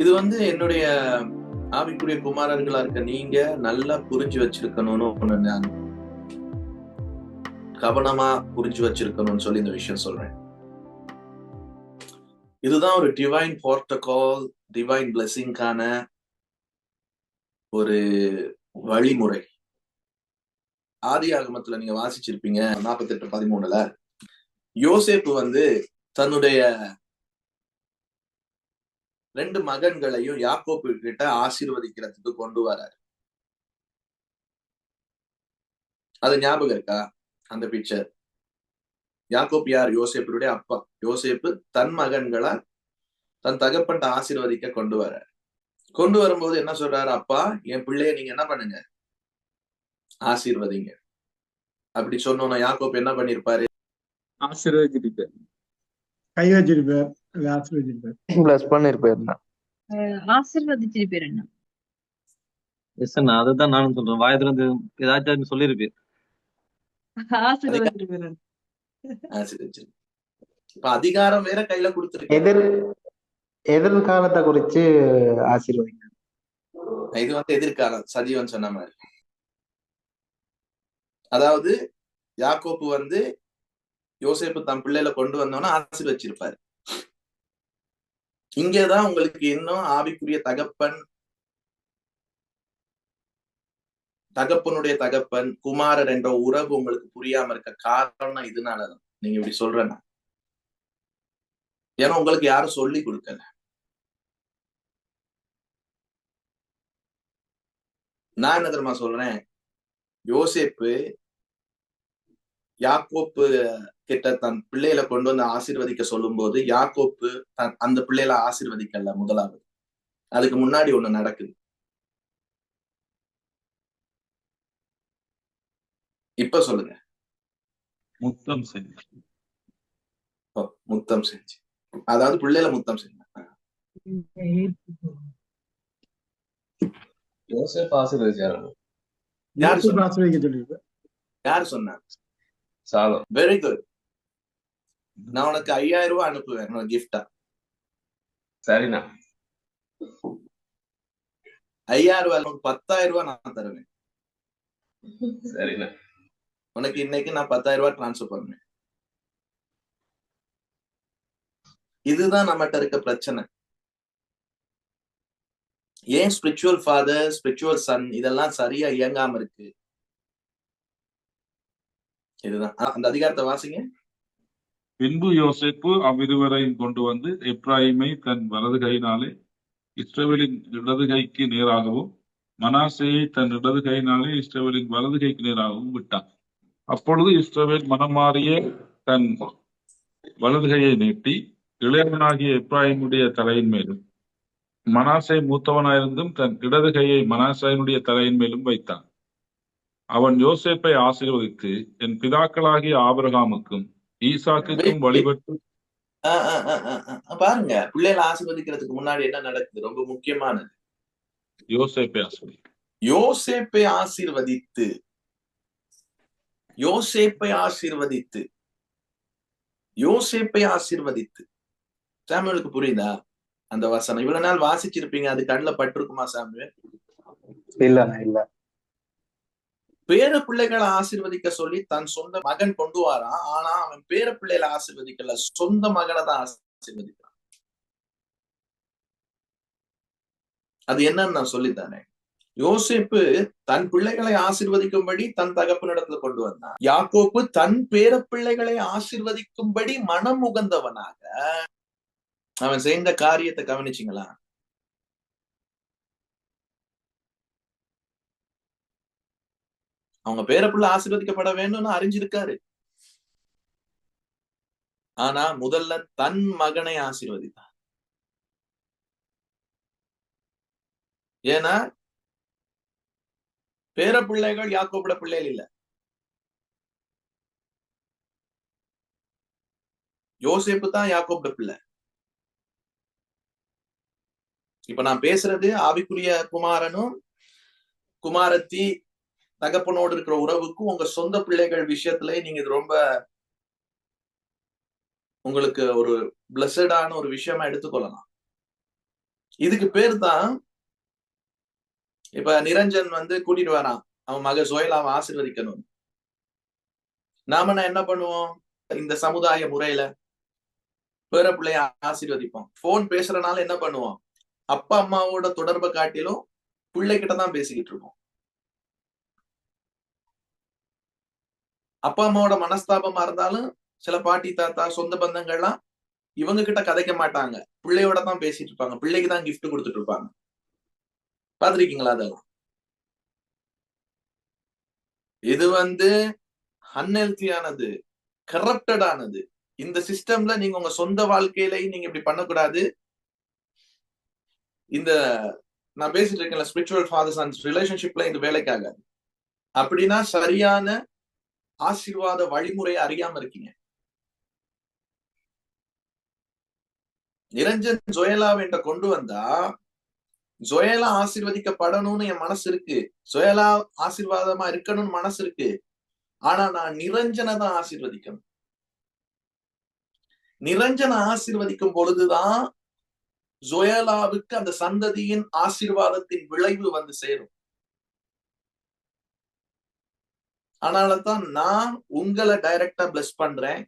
இது வந்து என்னுடைய ஆவிக்குரிய குமாரர்களா இருக்க நீங்க நல்லா புரிஞ்சு வச்சிருக்கணும்னு ஒண்ணு நான் கவனமா புரிஞ்சு வச்சிருக்கணும்னு சொல்லி இந்த விஷயம் சொல்றேன். இதுதான் ஒரு டிவைன் போர்ட்டகால் டிவைன் பிளெஸிங்கான ஒரு வழிமுறை. ஆதி ஆகமத்துல நீங்க வாசிச்சிருப்பீங்க நாற்பத்தி எட்டு பதிமூணுல. யோசேப்பு வந்து தன்னுடைய ரெண்டு மகன்களையும் யாக்கோப்பு கிட்ட ஆசீர்வதிக்கிறதுக்கு கொண்டு வராரு. அது ஞாபகம் இருக்கா? அந்த பிக்சர் யாக்கோப் யார்? யோசேப்பருடைய அப்பா. யோசேப்பு தன் மகன்களை தன் தகப்பன்ட்ட ஆசீர்வதிக்க கொண்டு வர கொண்டு வரும்போது என்ன சொல்றாரு? அப்பா என் பிள்ளைய நீங்க என்ன பண்ணுங்க? ஆசீர்வதிங்க. அப்படி சொன்னோன்னா யாக்கோப் என்ன பண்ணிருப்பாரு? ஆசீர்வதிச்சிருப்பார். கை வச்சிருப்பார். பிளஸ் பண்ணிருப்பாருண்ணா ஆசிர்வதிச்சிருப்பேன் அண்ணா. எஸ் அண்ணா அதுதான் நானும் சொல்றேன். வாய் திறந்து ஏதாச்சும் இப்ப அதிகாரம் வேற கையில கொடுத்துருக்கு. எதிர் எதிர்காலத்தை குறிச்சு ஆசீர்வதிங்க. இது வந்து எதிர்காலம் சஜீவன் சொன்ன மாதிரி. அதாவது யாக்கோப்பு வந்து யோசேப்பு தன் பிள்ளையில கொண்டு வந்தோன்னா ஆசீர்வச்சிருப்பாரு. இங்கதான் உங்களுக்கு இன்னும் ஆவிக்குரிய தகப்பன் தகப்பனுடைய தகப்பன் குமாரர் என்ற உறவு உங்களுக்கு புரியாம இருக்க காரணம் இதனாலதான். நீங்க இப்படி சொல்றேன்னா. ஏன்னா உங்களுக்கு யாரும் சொல்லி கொடுக்கல. நான் என்ன தெரியுமா சொல்றேன்? யோசேப்பு யாக்கோப்பு கிட்ட தன் பிள்ளைகளை கொண்டு வந்து ஆசீர்வதிக்க சொல்லும்போது யாக்கோப்பு தன் அந்த பிள்ளைகளை ஆசீர்வதிக்கல முதலாவது. அதுக்கு முன்னாடி ஒண்ணு நடக்குது. இப்ப சொல்லுங்க. முத்தம் செஞ்சு. முத்தம் செஞ்சு. அதாவது பிள்ளையில முத்தம் செஞ்சு. யோசேப் ஆசீர்வதிச்சாரு. யார் யோசேப்பு சாதம் வெரி குட் நான் உனக்கு ஐயாயிரம் ரூபாய் அனுப்புவேன் கிஃப்டா சரிண்ணா ஐயாயிரம் ரூபாய் உனக்கு பத்தாயிரம் ரூபாய் நான் தருவேன் சரிண்ணா உனக்கு இன்னைக்கு நான் பத்தாயிரம் ரூபாய் டிரான்ஸ்ஃபர் பண்ணுவேன் இதுதான் நம்மகிட்ட இருக்க பிரச்சனை ஏன் ஸ்பிரிச்சுவல் ஃபாதர் ஸ்பிரிச்சுவல் சன் இதெல்லாம் சரியா இயங்காம இருக்கு இதுதான். அந்த அதிகாரத்தை வாசிங்க. பின்பு யோசிப்பு அவ்விருவரையும் கொண்டு வந்து எப்ராயிமை தன் வலது கையினாலே இஸ்ரவேலின் இடது கைக்கு நேராகவும் மனாசையை தன் இடது கையினாலே இஸ்ரவேலின் வலது கைக்கு நேராகவும் விட்டான். அப்பொழுது இஸ்ரவேல் மனம் மாறிய தன் வலது கையை நீட்டி இளையவனாகிய இப்ராஹிமுடைய தலையின் மேலும் மனாசை மூத்தவனாயிருந்தும் தன் இடது கையை மனாசேனுடைய தலையின் மேலும் வைத்தான். அவன் யோசேப்பை ஆசீர்வதித்து என் பிதாக்களாகிய ஆபிரகாமுக்கும் ஈசாக்குக்கும் வழிபட்டு பாருங்க பிள்ளைகளை ஆசீர்வதிக்கிறதுக்கு முன்னாடி என்ன நடக்குது? ரொம்ப முக்கியமானது. யோசேப்பை ஆசீர்வதி யோசேப்பை ஆசீர்வதித்து யோசேப்பை ஆசீர்வதித்து யோசேப்பை ஆசீர்வதித்து. சாமுவேலுக்கு புரியுதா? அந்த வசனம். இவ்வளவு நாள் வாசிச்சிருப்பீங்க அது கண்ணுல பட்டிருக்குமா சாமுவேல்? இல்லண்ணா இல்ல. பேர பிள்ளைகளை ஆசீர்வதிக்க சொல்லி தன் சொந்த மகன் கொண்டு வரான். ஆனா அவன் பேர பிள்ளைகளை ஆசிர்வதிக்கல. சொந்த மகனை தான் ஆசிர்வதிக்கிறான். அது என்னன்னு நான் சொல்லித்தானே யோசிப்பு தன் பிள்ளைகளை ஆசீர்வதிக்கும்படி தன் தகப்பனிடத்துல கொண்டு வந்தான். யாக்கோப்பு தன் பேர பிள்ளைகளை ஆசிர்வதிக்கும்படி மனம் உகந்தவனாக அவன் செய்த காரியத்தை கவனிச்சிங்களா? அவங்க பேரப்புள்ள ஆசீர்வதிக்கப்பட வேண்டும்னு அறிஞ்சிருக்காரு. ஆனா முதல்ல தன் மகனை ஆசீர்வதித்தார். ஏன்னா பேர பிள்ளைகள் யாக்கோபிட பிள்ளைகள் இல்ல. யோசேப்பு தான் யாக்கோபிட பிள்ளை. இப்ப நான் பேசுறது ஆவிக்குரிய குமாரனும் குமாரத்தி தகப்பனோடு இருக்கிற உறவுக்கும் உங்க சொந்த பிள்ளைகள் விஷயத்துல நீங்க இது ரொம்ப உங்களுக்கு ஒரு பிளஸடான ஒரு விஷயமா எடுத்துக்கொள்ளலாம். இதுக்கு பேர் தான் இப்ப நிரஞ்சன் வந்து கூட்டிட்டு வரான். அவன் மக சோயலாவை ஆசீர்வதிக்கணும் நாம நான் என்ன பண்ணுவோம்? இந்த சமுதாய முறையில பேர பிள்ளைய ஆசீர்வதிப்போம். போன் பேசுறதுனால என்ன பண்ணுவோம்? அப்பா அம்மாவோட தொடர்பை காட்டிலும் பிள்ளைகிட்ட தான் பேசிக்கிட்டு இருக்கோம். அப்பா அம்மாவோட மனஸ்தாபமா இருந்தாலும் சில பாட்டி தாத்தா சொந்த பந்தங்கள்லாம் இவங்க கிட்ட கதைக்க மாட்டாங்க. பிள்ளையோட தான் பேசிட்டு இருப்பாங்க. பிள்ளைக்கு தான் கிஃப்ட் கொடுத்துட்டு இருப்பாங்க. பாத்திருக்கீங்களா அதெல்லாம்? இது வந்து அன்ஹெல்த்தியானது கரப்டடானது இந்த சிஸ்டம்ல நீங்க உங்க சொந்த வாழ்க்கையிலையும் நீங்க இப்படி பண்ணக்கூடாது. இந்த நான் பேசிட்டு இருக்கேன்ல ஸ்பிரிச்சுவல் ஃபாதர்ஸ் அண்ட் ரிலேஷன்ஷிப்ல இது வேலைக்காகாது. அப்படின்னா சரியான ஆசீர்வாத வழிமுறையை அறியாம இருக்கீங்க. நிரஞ்சன் ஜோயலாவை என்ற கொண்டு வந்தா ஜோயலா ஆசிர்வதிக்கப்படணும்னு என் மனசு இருக்கு. ஜோயலா ஆசீர்வாதமா இருக்கணும்னு மனசு இருக்கு. ஆனா நான் நிரஞ்சனை தான் ஆசிர்வதிக்கணும். நிரஞ்சனை ஆசிர்வதிக்கும் பொழுதுதான் ஜோயலாவுக்கு அந்த சந்ததியின் ஆசிர்வாதத்தின் விளைவு வந்து சேரும். அதனாலதான் நான் உங்களை டைரக்டா பிளஸ் பண்றேன்.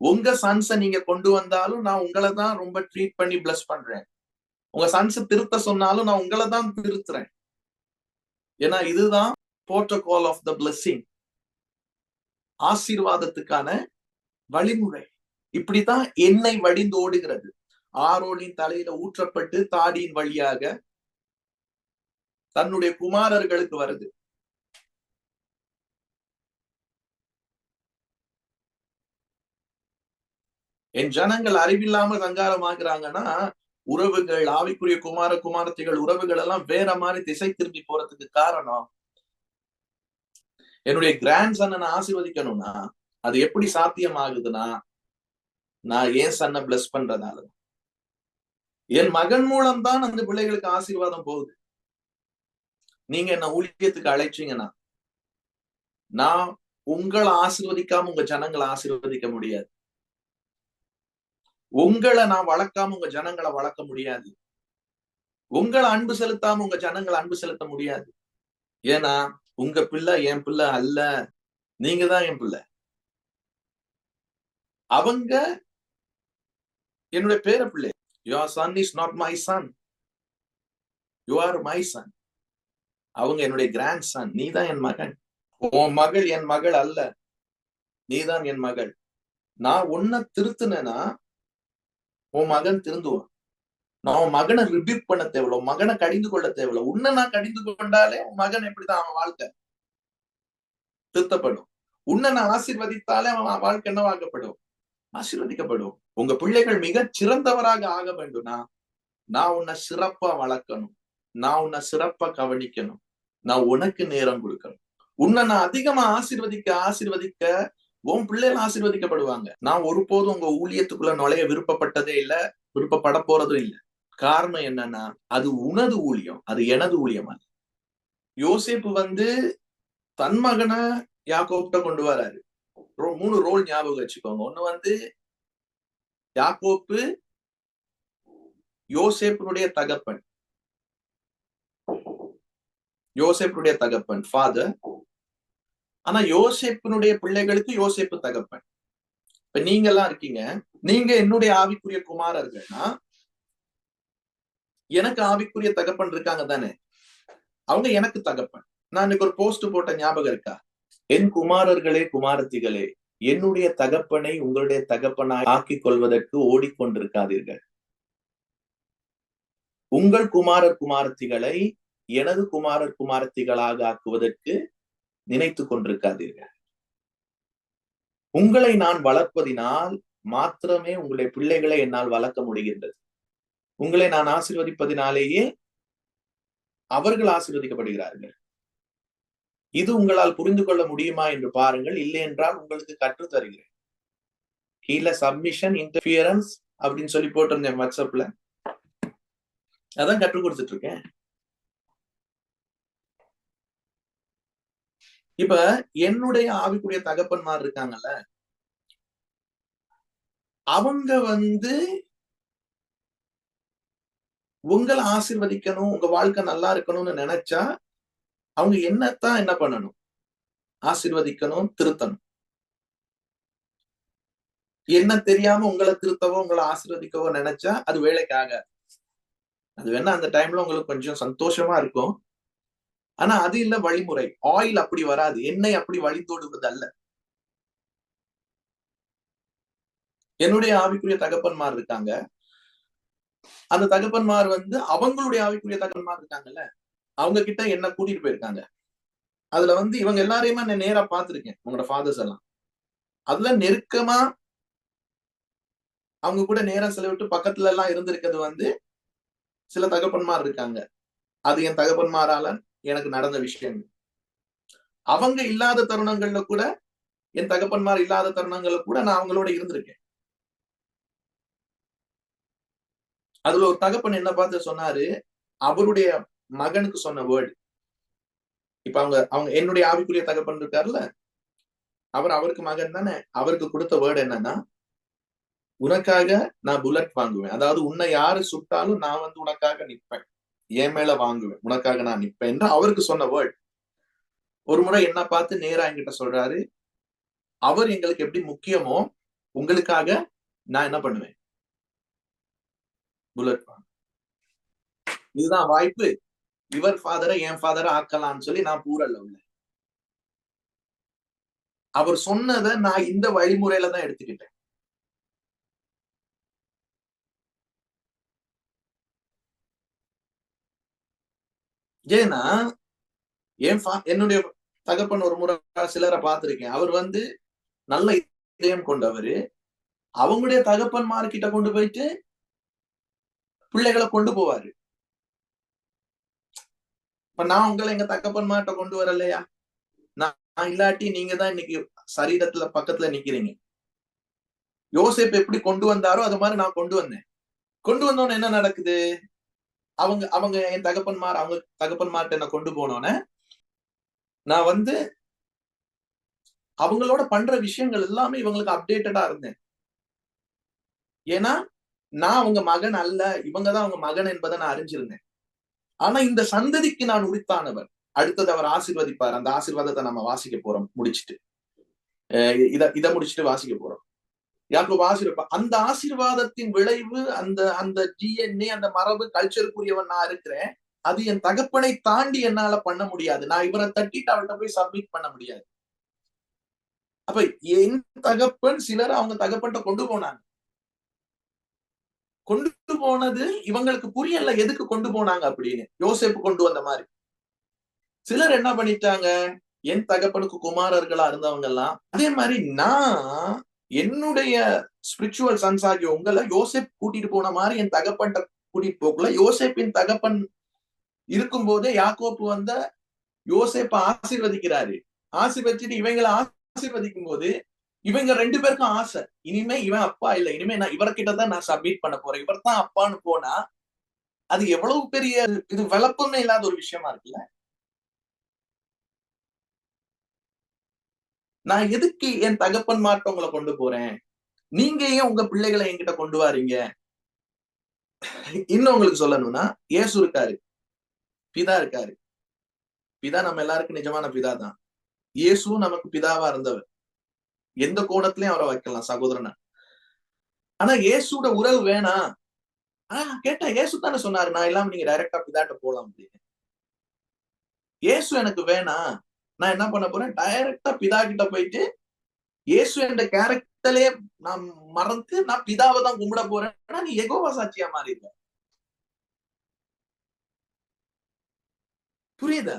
உங்க சன்ஸை நீங்க கொண்டு வந்தாலும் நான் உங்களை தான் ரொம்ப ட்ரீட் பண்ணி பிளஸ் பண்றேன். உங்க சன்ஸ் திருத்த சொன்னாலும் நான் உங்களை தான் திருத்துறேன். ஏன்னா இதுதான் போர்ட்டோகால் ஆஃப் த பிளஸ்ஸிங் ஆசீர்வாதத்துக்கான வழிமுறை. இப்படித்தான் எண்ணெய் வடிந்து ஓடுகிறது. ஆரோனின் தலையில ஊற்றப்பட்டு தாடியின் வழியாக தன்னுடைய குமாரர்களுக்கு வருது. என் ஜனங்கள் அறிவில்லாமல் சங்காரமாக்குறாங்கன்னா உறவுகள் ஆவிக்குரிய குமார குமாரத்திகள் உறவுகள் எல்லாம் வேற மாதிரி திசை திரும்பி போறதுக்கு காரணம்? என்னுடைய கிராண்ட் சன்னை நான் அது எப்படி சாத்தியம் ஆகுதுன்னா நான் ஏன் சன்னை பிளஸ் பண்றதால. என் மகன் மூலம் தான் அந்த பிள்ளைகளுக்கு ஆசீர்வாதம் போகுது. நீங்க என்ன ஊழியத்துக்கு அழைச்சீங்கன்னா நான் உங்களை ஆசிர்வதிக்காம உங்க ஜனங்களை ஆசிர்வதிக்க முடியாது. உங்களை நான் வளர்க்காம உங்க ஜனங்களை வளர்க்க முடியாது. உங்களை அன்பு செலுத்தாம உங்க ஜனங்களை அன்பு செலுத்த முடியாது. ஏன்னா உங்க பிள்ளை என் பிள்ளை அல்ல. நீங்க தான் என் பிள்ளை. அவங்க என்னுடைய பேர பிள்ளை. Your son is not my son you are my son அவங்க என்னுடைய கிராண்ட் சன் நீ தான் என் மகன். உன் மகள் என் மகள் அல்ல. நீதான் என் மகள். நான் உன்னை திருத்தினா உன் மகன் திருந்துவான். நான் உன் மகனை ரிபீட் பண்ண தேவையில்ல உன் மகனை கடிந்து கொள்ள தேவையில்ல. உன்னை நான் கடிந்து கொண்டாலே உன் மகன் எப்படிதான் அவன் வாழ்க்கை? திருத்தப்படும். உன்னை நான் ஆசீர்வதித்தாலே அவன் வாழ்க்கை என்னவாக்கப்படும்? ஆசீர்வதிக்கப்படும். உங்க பிள்ளைகள் மிக சிறந்தவராக ஆக வேண்டும்னா நான் உன்னை சிறப்பா வளர்க்கணும். நான் உன்னை சிறப்பா கவனிக்கணும். நான் உனக்கு நேரம் கொடுக்கணும். உன்னை நான் அதிகமா ஆசீர்வதிக்க ஆசீர்வதிக்க உன் பிள்ளைகள் ஆசீர்வதிக்கப்படுவாங்க. நான் ஒருபோதும் உங்க ஊழியத்துக்குள்ள நுழைய விருப்பப்பட்டதே இல்ல விருப்பப்பட போறதும் இல்ல. காரணம் என்னன்னா அது உனது ஊழியம் அது எனது ஊழியம் அது யோசிப்பு வந்து தன் மகனை யாக்கோப்ட கொண்டு வராரு. மூணு ரோல் ஞாபகம் வச்சுக்கோங்க. ஒண்ணு வந்து யாக்கோப்பு யோசேப்பினுடைய தகப்பன். யோசேப்பினுடைய தகப்பன் ஃபாதர் ஆனா யோசேப்பினுடைய பிள்ளைகளுக்கு யோசேப்பு தகப்பன். இப்ப நீங்க எல்லாம் இருக்கீங்க. நீங்க என்னுடைய ஆவிக்குரிய குமாரர்கள்னா எனக்கு ஆவிக்குரிய தகப்பன் இருக்காங்க தானே? அவங்க எனக்கு தகப்பன். நான் இன்னைக்கு ஒரு போஸ்ட் போட்ட ஞாபகம் இருக்கா? என் குமாரர்களே குமாரத்திகளே என்னுடைய தகப்பனை உங்களுடைய தகப்பனாய் ஆக்கிக் கொள்வதற்கு ஓடிக்கொண்டிருக்காதீர்கள். உங்கள் குமாரர் குமாரத்திகளை எனது குமாரர் குமாரத்திகளாக ஆக்குவதற்கு நினைத்து கொண்டிருக்காதீர்கள். உங்களை நான் வளர்ப்பதினால் மாத்திரமே உங்களுடைய பிள்ளைகளை என்னால் வளர்க்க முடிகின்றது. உங்களை நான் ஆசீர்வதிப்பதினாலேயே அவர்கள் ஆசீர்வதிக்கப்படுகிறார்கள். இது உங்களால் புரிந்து கொள்ள முடியுமா என்று பாருங்கள். இல்லை என்றால் உங்களுக்கு கற்று தருகிறேன். கீழே சப்மிஷன் இன்டர்பியரன்ஸ் அப்படின்னு சொல்லி போட்டிருந்தேன் வாட்ஸ்அப்ல அதான் கற்றுக் கொடுத்துட்டு இருக்கேன். இப்ப என்னுடைய ஆவிக்குரிய தகப்பன்மார் இருக்காங்கல்ல அவங்க வந்து உங்களை ஆசிர்வதிக்கணும் உங்க வாழ்க்கை நல்லா இருக்கணும்னு நினைச்சா அவங்க என்னத்தான் என்ன பண்ணணும்? ஆசிர்வதிக்கணும் திருத்தணும். என்ன தெரியாம உங்களை திருத்தவோ உங்களை ஆசிர்வதிக்கவோ நினைச்சா அது வேலைக்காக அது வேணா அந்த டைம்ல உங்களுக்கு கொஞ்சம் சந்தோஷமா இருக்கும். ஆனா அது இல்ல வழிமுறை. ஆயில் அப்படி வராது. எண்ணெய் அப்படி வழிந்தோடுவது அல்ல. என்னுடைய ஆவிக்குரிய தகப்பன்மார் இருக்காங்க. அந்த தகப்பன்மார் வந்து அவங்களுடைய ஆவிக்குரிய தகப்பன்மார் இருக்காங்கல்ல. அவங்க கிட்ட என்ன கூட்டிட்டு போயிருக்காங்க. அதுல வந்து இவங்க எல்லாரையுமே நான் நேரா பார்த்திருக்கேன் உங்களோட ஃபாதர்ஸ் எல்லாம். அதுல நெருக்கமா அவங்க கூட நேரம் செலவிட்டு பக்கத்துல எல்லாம் இருந்திருக்கிறது வந்து சில தகப்பன்மார் இருக்காங்க. அது என் தகப்பன்மாரால எனக்கு நடந்த விஷயம். அவங்க இல்லாத தருணங்கள்ல கூட என் தகப்பன்மார் இல்லாத தருணங்கள்ல கூட நான் அவங்களோட இருந்திருக்கேன். அதுல ஒரு தகப்பன் என்ன பார்த்து சொன்னாரு? அவருடைய மகனுக்கு சொன்ன வேர்டு இப்ப அவங்க அவங்க என்னுடைய ஆவிக்குரிய தகப்பன் இருக்காருல்ல அவர் அவருக்கு மகன் தானே? அவருக்கு கொடுத்த வேர்டு என்னன்னா உனக்காக நான் புல்லட் வாங்குவேன். அதாவது உன்னை யாரு சுட்டாலும் நான் வந்து உனக்காக நிற்பேன். என் மேல வாங்குவேன். உனக்காக நான் நிற்பேன் என்று அவருக்கு சொன்ன வேர்ட் ஒரு முறை என்ன பார்த்து நேரா என்கிட்ட சொல்றாரு அவர் எங்களுக்கு எப்படி முக்கியமோ உங்களுக்காக நான் என்ன பண்ணுவேன்? புல்லட் இதுதான் வாய்ப்பு. இவர் ஃபாதரை என் ஃபாதரை ஆக்கலாம்னு சொல்லி நான் பூரல்ல உள்ள அவர் சொன்னதை நான் இந்த வழிமுறையில தான் எடுத்துக்கிட்டேன். ஏன்னா என் என்னுடைய தகப்பன் ஒரு முறை சிலரை பார்த்திருக்கேன். அவர் வந்து நல்ல இதயம் கொண்டவர். அவங்களுடைய தகப்பன்மார் கிட்ட கொண்டு போயிட்டு பிள்ளைகளை கொண்டு போவாரு. இப்ப நான் உங்களை எங்க தகப்பன்மார்ட்ட கொண்டு வரலையா? நான் நான் இல்லாட்டி நீங்க தான் இன்னைக்கு சரீரத்துல பக்கத்துல நிக்கிறீங்க. யோசேப் எப்படி கொண்டு வந்தாரோ அது மாதிரி நான் கொண்டு வந்தேன். கொண்டு வந்தோன்னு என்ன நடக்குது? அவங்க அவங்க என் தகப்பன்மார் அவங்க தகப்பன்மார்ட்ட என்ன கொண்டு போனோன்னே நான் வந்து அவங்களோட பண்ற விஷயங்கள் எல்லாமே இவங்களுக்கு அப்டேட்டடா இருந்தேன். ஏன்னா நான் அவங்க மகன் அல்ல இவங்க தான் அவங்க மகன் என்பதை நான் அறிஞ்சிருந்தேன். ஆனா இந்த சந்ததிக்கு நான் உரித்தானவர். அடுத்தது அவர் ஆசிர்வதிப்பார். அந்த ஆசிர்வாதத்தை நம்ம வாசிக்க போறோம் முடிச்சிட்டு. அஹ் இத இத முடிச்சிட்டு வாசிக்க போறோம். யாக்கோபு ஆசீர்வாதம் அந்த ஆசீர்வாதத்தின் விளைவு அந்த அந்த டிஎன்ஏ அந்த மரபு கல்ச்சருக்குரியவன் நான் இருக்கிறேன். அது என் தகப்பனை தாண்டி என்னால பண்ண முடியாது. நான் இவரை தட்டிட்டு அவர்கிட்ட போய் சப்மிட் பண்ண முடியாது. அப்ப என் தகப்பன் சிலர் அவங்க தகப்பன்ட்ட கொண்டு போனாங்க. கொண்டு போனது இவங்களுக்கு புரியல எதுக்கு கொண்டு போனாங்க அப்படின்னு. யோசேப்பு கொண்டு வந்த மாதிரி. சிலர் என்ன பண்ணிட்டாங்க? என் தகப்பனுக்கு குமாரர்களா இருந்தவங்க எல்லாம் அதே மாதிரி நான் என்னுடைய ஸ்பிரிச்சுவல் சன்ஸ் ஆகிய உங்களை யோசேப் கூட்டிட்டு போன மாதிரி என் தகப்பன்ட்ட கூட்டிட்டு போகல யோசேப்பின் தகப்பன் இருக்கும் போதே யாக்கோப்பு வந்த யோசேப்ப ஆசீர்வதிக்கிறாரு. ஆசீர்வதிச்சுட்டு இவங்களை ஆசீர்வதிக்கும் போது இவங்க ரெண்டு பேருக்கும் ஆசை. இனிமே இவன் அப்பா இல்ல. இனிமே நான் இவர்கிட்ட தான் நான் சப்மிட் பண்ண போறேன். இவர் தான் அப்பான்னு போனா அது எவ்வளவு பெரிய இது விளப்பமே இல்லாத ஒரு விஷயமா இருக்குல்ல? நான் எதுக்கு என் தகப்பன் மாட்ட உங்களை கொண்டு போறேன்? நீங்க ஏன் உங்க பிள்ளைகளை என்கிட்ட கொண்டு வாரீங்க? இன்னும் உங்களுக்கு சொல்லணும்னா இயேசு இருக்காரு. பிதா இருக்காரு. பிதா நம்ம எல்லாருக்கும் நிஜமான பிதா தான். இயேசுவும் நமக்கு பிதாவா இருந்தவர். எந்த கோணத்திலயும் அவரை வைக்கலாம் சகோதரனா. ஆனா இயேசுட உறவு வேணாம் ஆஹ் கேட்டா இயேசு தானே சொன்னாரு நான் இல்லாம நீங்க டைரக்டா பிதாட்ட போலாம் அப்படின்னு. இயேசு எனக்கு வேணாம் நான் என்ன பண்ண போறேன்? டைரக்டா பிதா கிட்ட போயிட்டு இயேசு என்ற கேரக்டர்லயே நான் மறந்து நான் பிதாவை தான் கும்பிட போறேன். நீ எகோவா சாட்சியா மாறிடுவ புரியுதா?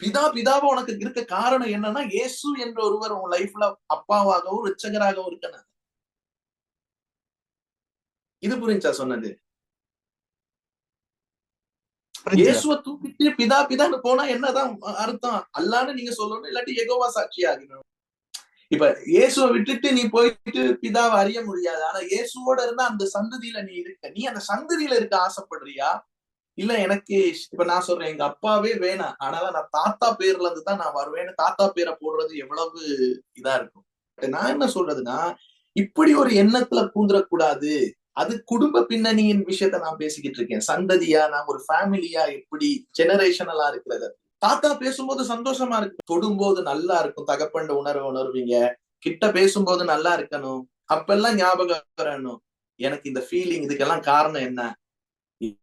பிதா பிதாவா உனக்கு இருக்க காரணம் என்னன்னா இயேசு என்ற ஒருவர் உன் லைஃப்ல அப்பாவாகவும் ரிச்சகராகவும் இருக்கணும். இது புரிஞ்சா சொன்னது? இயேசுவ தூக்கிட்டு பிதா பிதான்னு போனா என்னதான் அர்த்தம்? அல்லான்னு நீங்க சொல்லணும் இல்லாட்டி எகோவா சாட்சி ஆகணும். இப்ப இயேசுவை விட்டுட்டு நீ போயிட்டு பிதாவை அறிய முடியாது. ஆனா இயேசுவோட இருந்தா அந்த சந்ததியில நீ இருக்க. நீ அந்த சந்ததியில இருக்க ஆசைப்படுறியா? இல்ல எனக்கு இப்ப நான் சொல்றேன் எங்க அப்பாவே வேணாம் ஆனால நான் தாத்தா பேர்ல இருந்து தான் நான் வருவேன்னு தாத்தா பேரை போடுறது எவ்வளவு இதா இருக்கும். நான் என்ன சொல்றதுன்னா இப்படி ஒரு எண்ணத்துல கூந்துடக்கூடாது அது குடும்ப பின்னணியின் விஷயத்த நான் பேசிக்கிட்டு இருக்கேன். சந்ததியா நான் ஒரு ஃபேமிலியா எப்படி ஜெனரேஷனலா இருக்கிறது? தாத்தா பேசும்போது சந்தோஷமா இருக்கு. தொடும்போது நல்லா இருக்கும். தகப்பண்ட உணர்வை உணர்வீங்க. கிட்ட பேசும்போது நல்லா இருக்கணும். அப்பெல்லாம் ஞாபகம் வரணும். எனக்கு இந்த ஃபீலிங் இதுக்கெல்லாம் காரணம் என்ன?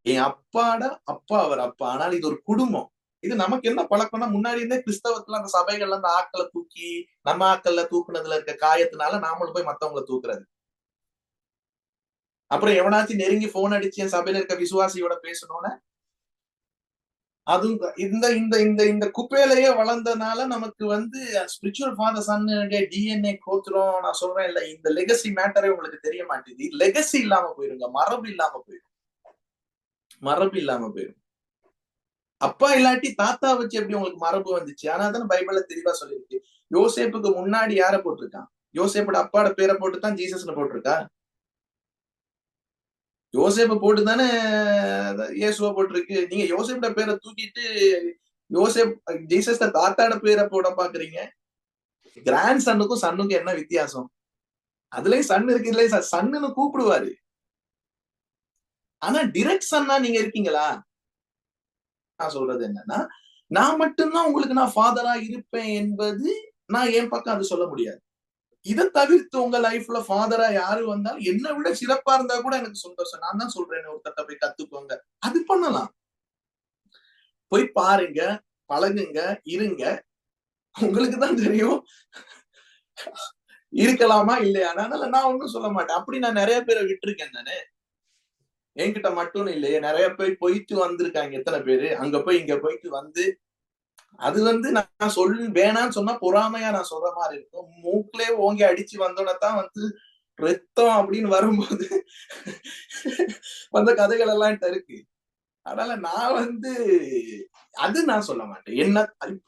என் அப்பாட அப்பா அவர் அப்பா. ஆனால் இது ஒரு குடும்பம். இது நமக்கு என்ன பழக்கம்னா முன்னாடி இருந்தே கிறிஸ்தவத்துல அந்த சபைகள்ல அந்த ஆக்களை தூக்கி நம்ம ஆக்கள்ல தூக்குனதுல இருக்க காயத்தினால நாமளும் போய் மத்தவங்களை தூக்குறது. அப்புறம் எவனாச்சும் நெருங்கி போன் அடிச்சு என் சபையில இருக்க விசுவாசியோட பேசணும்னு? அதுவும் இந்த இந்த இந்த இந்த குப்பையிலேயே வளர்ந்தனால நமக்கு வந்து ஸ்பிரிச்சுவல் ஃபாதர் சன்னுடைய டிஎன்ஏ கோத்துரும் நான் சொல்றேன் இல்ல இந்த லெகசி மேட்டரே உங்களுக்கு தெரிய மாட்டேங்குது. லெகசி இல்லாம போயிருங்க. மரபு இல்லாம போயிடும் மரபு இல்லாம போயிடும் அப்பா இல்லாட்டி தாத்தா வச்சு எப்படி உங்களுக்கு மரபு வந்துச்சு? ஆனா தானே பைபிள்ல தெளிவா சொல்லியிருக்கு. யோசேப்புக்கு முன்னாடி யார போட்டிருக்கான்? யோசேப்போட அப்பாட பேரை போட்டு தான் ஜீசஸ்னு போட்டிருக்கா? யோசேப்பை போட்டு தானே இயேசுவா போட்டிருக்கு. நீங்க யோசேப்போட பேரை தூக்கிட்டு யோசேப் ஜீசஸ் தாத்தாட பேரை போட பாக்குறீங்க? கிராண்ட் சன்னுக்கும் சன்னுக்கும் என்ன வித்தியாசம்? அதுலயும் சன் இருக்கு இதுலயும் சன்னுன்னு கூப்பிடுவாரு. ஆனா டிரெக்ட் சன்னா நீங்க இருக்கீங்களா? நான் சொல்றது என்னன்னா நான் மட்டும்தான் உங்களுக்கு நான் ஃபாதரா இருப்பேன் என்பது நான் என் பக்கம் அது சொல்ல முடியாது. இதை தவிர்த்து உங்க லைஃப்ல ஃபாதரா யாரு வந்தாலும் என்னை விட சிறப்பா இருந்தா கூட எனக்கு சந்தோஷம். நான் தான் சொல்றேன் ஒருத்தட்ட போய் கத்துக்கோங்க. அது பண்ணலாம். போய் பாருங்க பழகுங்க இருங்க. உங்களுக்கு தான் தெரியும். இருக்கலாமா இல்லையா? அதனால நான் ஒண்ணும் சொல்ல மாட்டேன். அப்படி நான் நிறைய பேரை விட்டுருக்கேன் தானே என்கிட்ட மட்டும் இல்லையே நிறைய பேர் போயிட்டு வந்திருக்காங்க எத்தனை பேரு? அங்க போய் இங்க போயிட்டு வந்து அது வந்து நான் சொல் வேணான்னு சொன்னா பொறாமையா நான் சொல்ற மாதிரி இருக்கும். மூக்கிலே ஓங்கி அடிச்சு வந்தோடத்தான் வந்து ரத்தம் அப்படின்னு வரும்போது வந்த கதைகள் எல்லாம் என்கிட்ட இருக்கு. அதனால நான் வந்து அது நான் சொல்ல மாட்டேன். என்ன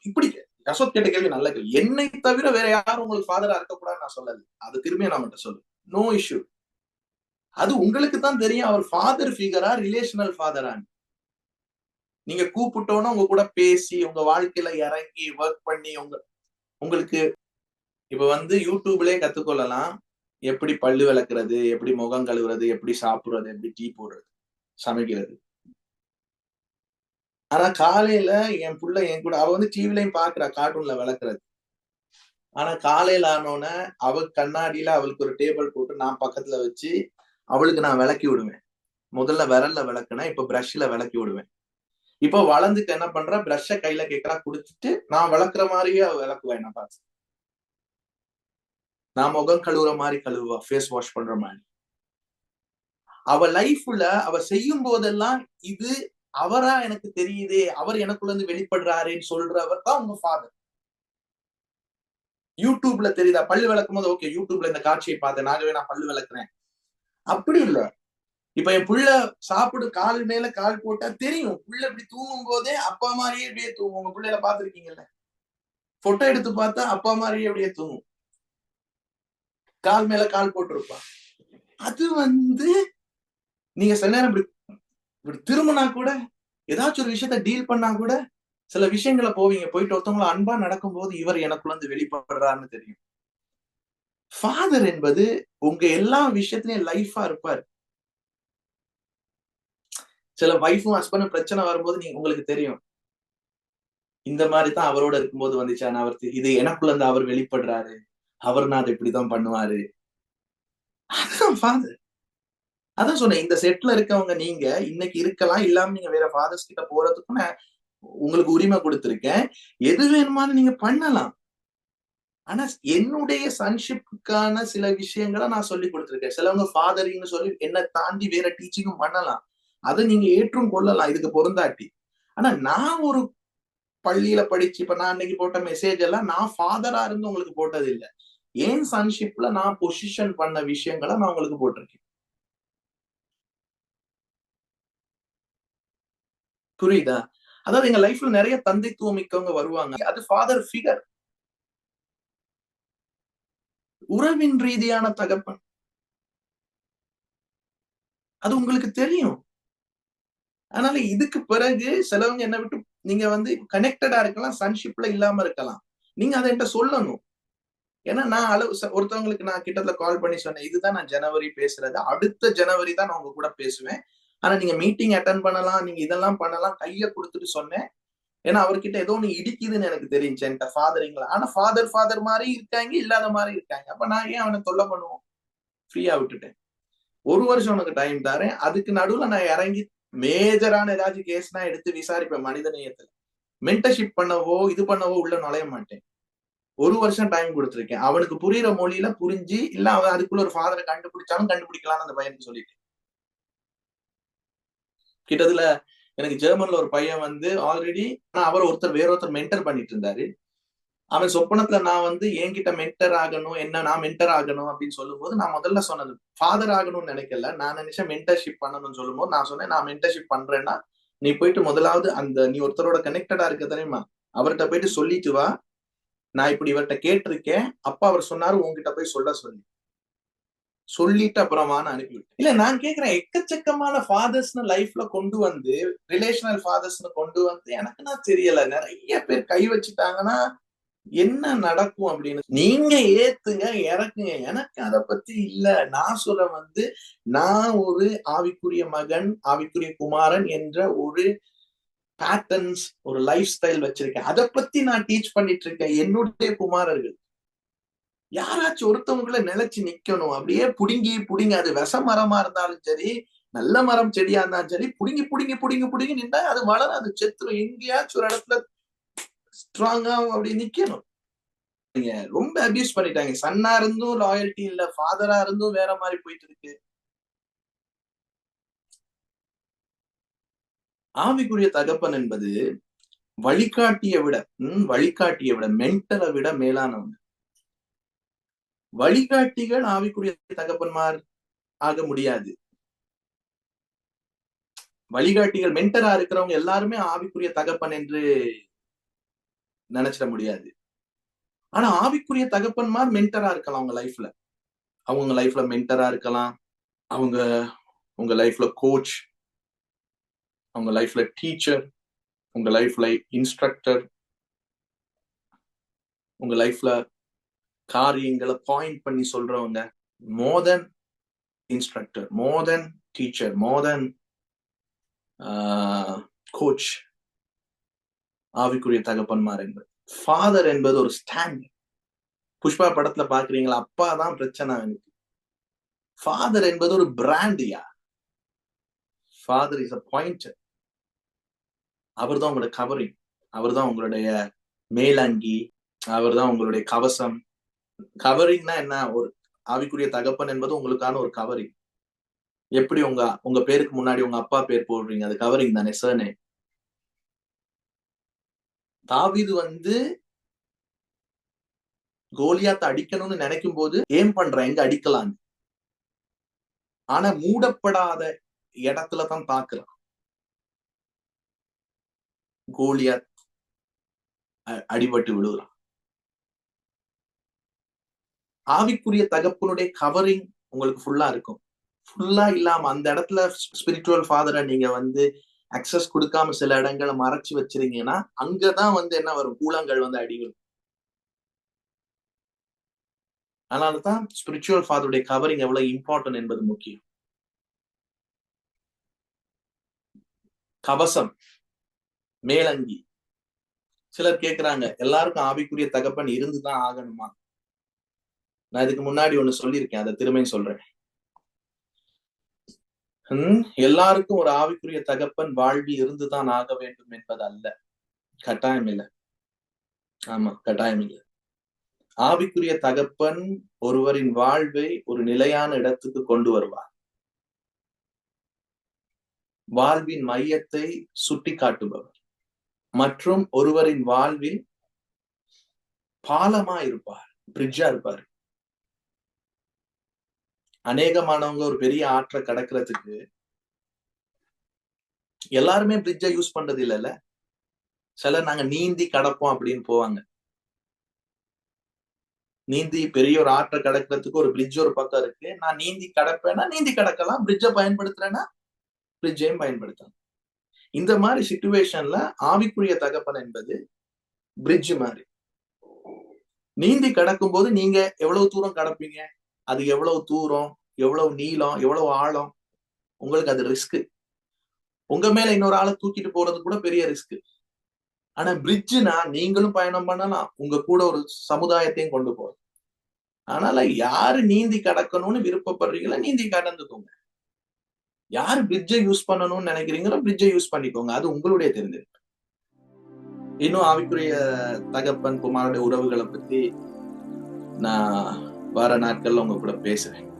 இப்படி கசோத் கேட்ட கேள்வி நல்ல கேள்வி. என்னை தவிர வேற யாரும் உங்களுக்கு ஃபாதரா இருக்கக்கூடாதுன்னு நான் சொல்லல. அது திரும்பியும் நான் மட்டும் சொல்லு நோ இஷ்யூ அது உங்களுக்கு தான் தெரியும். அவர் ஃபாதர் ஃபிகரா ரிலேஷனல் ஃபாதரான்னு நீங்க கூப்பிட்டோன்னு உங்க கூட பேசி உங்க வாழ்க்கையில இறங்கி ஒர்க் பண்ணி உங்க உங்களுக்கு இப்ப வந்து யூடியூப்லயே கத்துக்கொள்ளலாம். எப்படி பல்லு விளக்குறது எப்படி முகம் கழுவுறது எப்படி சாப்பிடுறது எப்படி டீ போடுறது சமைக்கிறது. ஆனா காலையில என் புள்ள என் கூட அவ வந்து டிவிலையும் பாக்குறா கார்ட்டூன்ல விளக்குறது. ஆனா காலையில ஆனோடனே அவ கண்ணாடியில அவளுக்கு ஒரு டேபிள் போட்டு நான் பக்கத்துல வச்சு அவளுக்கு நான் விளக்கி விடுவேன். முதல்ல விரல்ல விளக்குனா இப்ப பிரஷ்ல விளக்கி விடுவேன். இப்போ வளர்ந்துட்டு என்ன பண்ற? பிரஷ கையில கேட்கறா குடுத்துட்டு நான் வளர்க்குற மாதிரியே அவ விளக்குவேன் என்ன பார்த்து. நான் முகம் கழுவுற மாதிரி கழுவுவா ஃபேஸ் வாஷ் பண்ற மாதிரி. அவ லைஃப்ல அவ செய்யும் போதெல்லாம் இது அவரா எனக்கு தெரியுதே அவர் எனக்குள்ள இருந்து வெளிப்படுறாருன்னு சொல்றவர் தான் உங்க ஃபாதர் யூடியூப்ல தெரியுதா? பல்லு விளக்கும் போது ஓகே யூடியூப்ல இந்த காட்சியை பார்த்தேன் நாகவே நான் பல்லு விளக்குறேன். அப்படி இல்ல. இப்ப என் புள்ள சாப்பிடு கால் மேல கால் போட்டா தெரியும். புள்ள இப்படி தூங்கும் போதே அப்பா மாதிரியே இப்படியே தூங்கும். உங்க பிள்ளையில பாத்துருக்கீங்கல்ல போட்டோ எடுத்து பார்த்தா அப்பா மாதிரியே அப்படியே தூங்கும். கால் மேல கால் போட்டிருப்பா. அது வந்து நீங்க சில நேரம் இப்படி இப்படி திரும்பினா கூட ஏதாச்சும் ஒரு விஷயத்த டீல் பண்ணா கூட சில விஷயங்களை போவீங்க. போயிட்டு ஒருத்தவங்கள அன்பா நடக்கும்போது இவர் எனக்குள்ள இருந்து வெளிப்படுறாருன்னு தெரியும். ஃபாதர் என்பது உங்க எல்லா விஷயத்திலயும் லைஃபா இருப்பாரு. சில ஒய்ஃபும் ஹஸ்பண்டும் பிரச்சனை வரும்போது நீங்க உங்களுக்கு தெரியும். இந்த மாதிரி தான் அவரோட இருக்கும்போது வந்துச்சான் அவர் இது எனக்குள்ள இருந்து அவர் வெளிப்படுறாரு. அவர் நான் அதை இப்படிதான் பண்ணுவாரு. அதான் ஃபாதர் அதான் சொன்னேன் இந்த செட்ல இருக்கவங்க நீங்க இன்னைக்கு இருக்கலாம் இல்லாம நீங்க வேற ஃபாதர்ஸ் கிட்ட போறதுக்கும் நான் உங்களுக்கு உரிமை கொடுத்துருக்கேன். எது வேணுமானு நீங்க பண்ணலாம். ஆனா என்னுடைய சன்ஷிப்புக்கான சில விஷயங்களை நான் சொல்லி கொடுத்துருக்கேன். சிலவங்க ஃபாதரிங்னு சொல்லி என்னை தாண்டி வேற டீச்சிங்கும் பண்ணலாம். அதை நீங்க ஏற்றும் கொள்ளலாம். இதுக்கு பொருந்தாட்டி. ஆனா நான் ஒரு பள்ளியில படிச்சு இப்ப நான் அன்னைக்கு போட்ட மெசேஜ் எல்லாம் நான் ஃபாதரா இருந்து உங்களுக்கு போட்டது இல்லை ஏன் சன்ஷிப்ல நான் பொசிஷன் பண்ண விஷயங்களை நான் உங்களுக்கு போட்டிருக்கேன்? புரியுதா? அதாவது எங்க லைஃப்ல நிறைய தந்தைத்துவம் மிக்கவங்க வருவாங்க. அது ஃபாதர் ஃபிகர் உறவின் ரீதியான தகப்பன். அது உங்களுக்கு தெரியும். அதனால இதுக்கு பிறகு சிலவங்க என்ன விட்டு நீங்க வந்து கனெக்டடா இருக்கலாம் சன்ஷிப்ல இல்லாம இருக்கலாம். நீங்க அதை என்கிட்ட சொல்லணும். ஏன்னா நான் அளவு ஒருத்தவங்களுக்கு நான் கிட்டத்தட்ட கால் பண்ணி சொன்னேன் இதுதான் நான் ஜனவரி பேசுறது. அடுத்த ஜனவரி தான் நான் உங்க கூட பேசுவேன். ஆனா நீங்க மீட்டிங் அட்டன் பண்ணலாம் நீங்க இதெல்லாம் பண்ணலாம். கைய கொடுத்துட்டு சொன்னேன். ஏன்னா அவர்கிட்ட ஏதோ ஒண்ணு இடிக்குதுன்னு எனக்கு தெரிஞ்சு என்கிட்ட ஃபாதரிங்களா ஆனா ஃபாதர் ஃபாதர் மாதிரி இருக்காங்க இல்லாத மாதிரி இருக்காங்க. அப்ப நான் ஏன் அவனை தொல்லை பண்ணுவோம்? ஃப்ரீயா விட்டுட்டேன். ஒரு வருஷம் உனக்கு டைம் தரேன். அதுக்கு நடுவுல நான் இறங்கி மேஜரான ஏதாச்சும் கேஸ்னா எடுத்து விசாரிப்பேன் மனித நேயத்துல. மென்டர்ஷிப் பண்ணவோ இது பண்ணவோ உள்ள நுழைய மாட்டேன். ஒரு வருஷம் டைம் கொடுத்துருக்கேன். அவனுக்கு புரியுற மொழியில புரிஞ்சு இல்ல அவன் அதுக்குள்ள ஒரு ஃபாதரை கண்டுபிடிச்சாலும் கண்டுபிடிக்கலாம்னு அந்த பையனுக்கு சொல்லிட்டு கிட்டத்துல எனக்கு ஜெர்மன்ல ஒரு பையன் வந்து ஆல்ரெடி ஆனா அவர் ஒருத்தர் வேற ஒருத்தர் மென்டர் பண்ணிட்டு இருந்தாரு. அவன் சொப்பனத்துல நான் வந்து என்கிட்ட மென்டர் ஆகணும் என்ன நான் மென்டர் ஆகணும் அப்படின்னு சொல்லும்போது நான் முதல்ல சொன்னது ஃபாதர் ஆகணும்னு நினைக்கல. நான் நினைச்சா மென்டர்ஷிப் பண்ணணும்னு சொல்லும்போது நான் சொன்னேன் நான் மென்டர்ஷிப் பண்றேன்னா நீ போயிட்டு முதலாவது அந்த நீ ஒருத்தரோட கனெக்டடா இருக்க தெரியுமா? அவர்கிட்ட போயிட்டு சொல்லிட்டு வா. நான் இப்படி இவர்கிட்ட கேட்டிருக்கேன். அப்பா அவர் சொன்னாரு உன்கிட்ட போய் சொல்ல சொல்லி. சொல்லிட்டு அப்புறமா நான் அனுப்பிவிட்டேன். இல்ல நான் கேக்குறேன் எக்கச்சக்கமான ஃபாதர்ஸ்னு லைஃப்ல கொண்டு வந்து ரிலேஷனல் ஃபாதர்ஸ்னு கொண்டு வந்து எனக்கு நான் தெரியல. நிறைய பேர் கை வச்சுட்டாங்கன்னா என்ன நடக்கும் அப்படின்னு நீங்க ஏத்துங்க இறக்குங்க. எனக்கு அத பத்தி இல்ல. நான் சொல்ல வந்து நான் ஒரு ஆவிக்குரிய மகன் ஆவிக்குரிய குமாரன் என்ற ஒரு பேட்டர்ன்ஸ் ஒரு லைஃப் ஸ்டைல் வச்சிருக்கேன். அதை பத்தி நான் டீச் பண்ணிட்டு இருக்கேன். என்னுடைய குமாரர்கள். யாராச்சும் ஒருத்தவங்களை நிலைச்சு நிக்கணும். அப்படியே புடுங்கி புடுங்கி அது விச மரமா இருந்தாலும் சரி நல்ல மரம் செடியா இருந்தாலும் சரி புடுங்கி புடுங்கி புடுங்கி புடுங்கி நின்றா அது வளராது. செத்துரும் எங்கேயாச்சும் ஒரு இடத்துல ஸ்ட்ராங்கா அப்படி நிக்கணும். நீங்க ரொம்ப அபியூஸ் பண்ணிட்டாங்க. சன்னா இருந்தும் லாயல்ட்டி இல்ல ஃபாதரா இருந்தும் வேற மாதிரி போயிட்டு இருக்கு. ஆவிக்குரிய தகப்பன் என்பது வழிகாட்டிய விட உம் வழிகாட்டிய விட மென்டலை விட மேலானவங்க வழிகாட்டிகள் ஆவிக்குரிய தகப்பன்மார் ஆக முடியாது. வழிகாட்டிகள் மென்டரா இருக்கிறவங்க எல்லாருமே ஆவிக்குரிய தகப்பன் என்று நினைச்சிட முடியாது. ஆனா ஆவிக்குரிய தகப்பன்மார் மென்டரா இருக்கலாம் அவங்க லைஃப்ல அவங்க லைஃப்ல மென்டரா இருக்கலாம். அவங்க உங்க லைஃப்ல கோச் அவங்க லைஃப்ல டீச்சர் உங்க லைஃப்ல இன்ஸ்ட்ரக்டர் உங்க லைஃப்ல காரியங்களை பாயிண்ட் பண்ணி சொல்றவங்க more than instructor more than teacher more than coach ஆவிக்குரிய தகப்பன்மார் என்பது ஃபாதர் என்பது ஒரு ஸ்டாண்ட் புஷ்பா படத்துல பாக்குறீங்களா அப்பா தான் பிரச்சனை எனக்கு. ஃபாதர் என்பது ஒரு பிராண்டியா ஃபாதர் இஸ் அ பாயிண்ட் அவர் தான் உங்களோட கவரிங் அவர் தான் உங்களுடைய மேலங்கி. அவர் தான் உங்களுடைய கவசம். கவரிங்னா என்ன? ஒரு ஆவிக்குரிய தகப்பன் என்பது உங்களுக்கான ஒரு கவரிங் எப்படி உங்க உங்க பேருக்கு முன்னாடி உங்க அப்பா பேர் போடுறீங்க? அது கவரிங் தானே சர்னே தாவிது வந்து கோலியாத்த அடிக்கணும்னு நினைக்கும் போது ஏம் பண்றேன் எங்க அடிக்கலாம் ஆனா மூடப்படாத இடத்துல தான் பாக்குறான் கோலியாத் அடிபட்டு விழுகிறான். ஆவிக்குரிய தகப்பனுடைய கவரிங் உங்களுக்கு ஃபுல்லா இருக்கும். ஃபுல்லா இல்லாம அந்த இடத்துல ஸ்பிரிச்சுவல் ஃபாதரை நீங்க வந்து அக்சஸ் கொடுக்காம சில இடங்களை மறைச்சு வச்சிருந்தீங்கன்னா அங்கதான் வந்து என்ன வரும்? கூழாங்கல் வந்து அடிவிடும். அதனாலதான் ஸ்பிரிச்சுவல் ஃபாதருடைய கவரிங் எவ்வளவு இம்பார்ட்டன்ட் என்பது முக்கியம். கவசம் மேலங்கி. சிலர் கேட்கிறாங்க எல்லாருக்கும் ஆவிக்குரிய தகப்பன் இருந்துதான் ஆகணுமா? நான் இதுக்கு முன்னாடி ஒண்ணு சொல்லியிருக்கேன் அதை திரும்ப சொல்றேன். எல்லாருக்கும் ஒரு ஆவிக்குரிய தகப்பன் வாழ்வி இருந்துதான் ஆக வேண்டும் என்பது அல்ல கட்டாயம் இல்லை. ஆமா கட்டாயம் இல்லை. ஆவிக்குரிய தகப்பன் ஒருவரின் வாழ்வை ஒரு நிலையான இடத்துக்கு கொண்டு வருவார். வாழ்வின் மையத்தை சுட்டி காட்டுபவர். மற்றும் ஒருவரின் வாழ்வில் பாலமா இருப்பார் பிரிட்ஜா இருப்பார். அநேகமானவங்க ஒரு பெரிய ஆற்றை கடக்கிறதுக்கு எல்லாருமே பிரிட்ஜை யூஸ் பண்றது இல்லைல்ல? சிலர் நாங்க நீந்தி கடப்போம் அப்படின்னு போவாங்க. நீந்தி பெரிய ஒரு ஆற்றை கடக்கிறதுக்கு ஒரு பிரிட்ஜ் ஒரு பக்கம் இருக்கு. நான் நீந்தி கடப்பேன்னா நீந்தி கடக்கலாம். பிரிட்ஜை பயன்படுத்துறேன்னா பிரிட்ஜையும் பயன்படுத்தலாம். இந்த மாதிரி சுச்சுவேஷன்ல ஆவிக்குரிய தகப்பன் என்பது பிரிட்ஜ் மாதிரி. நீந்தி கடக்கும் போது நீங்க எவ்வளவு தூரம் கடப்பீங்க? அது எவ்வளவு தூரம் எவ்வளவு நீளம் எவ்வளவு ஆழம்? உங்களுக்கு அது ரிஸ்க் உங்க மேல இன்னொரு ஆளை தூக்கிட்டு போறது கூட பெரிய ரிஸ்க் ஆனா பிரிட்ஜுனா நீங்களும் பயணம் பண்ணலாம். உங்க கூட ஒரு சமுதாயத்தையும் கொண்டு போறது. அதனால யாரு நீந்தி கடக்கணும்னு விருப்பப்படுறீங்களோ நீந்தி கடந்துக்கோங்க. யார் பிரிட்ஜை யூஸ் பண்ணணும்னு நினைக்கிறீங்களோ பிரிட்ஜை யூஸ் பண்ணிக்கோங்க. அது உங்களுடைய தெரிஞ்சிருக்கு இன்னும் ஆவிக்குரிய தகப்பன் குமாரோட உறவுகளை பத்தி நான் வர நாட்கள்ல உங்க கூட பேசுவேன்.